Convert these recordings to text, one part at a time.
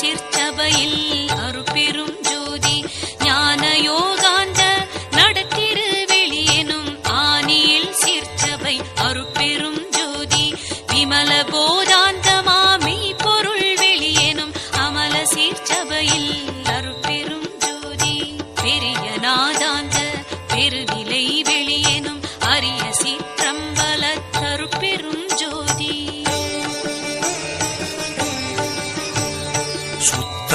சிற்சபையில் அருட்பெரும் ஜோதி ஞான யோகாந்த நடத்திரு வெளியனும் ஆனியில் சிற்சபை அருட்பெரும் ஜோதி விமல போதாந்தமாமி பொருள் வெளியேனும் அமல சீர்ச்சபையில் அருட்பெரும்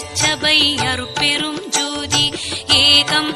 ஆரண அருப்பெரும் ஜோதி. ஏகம்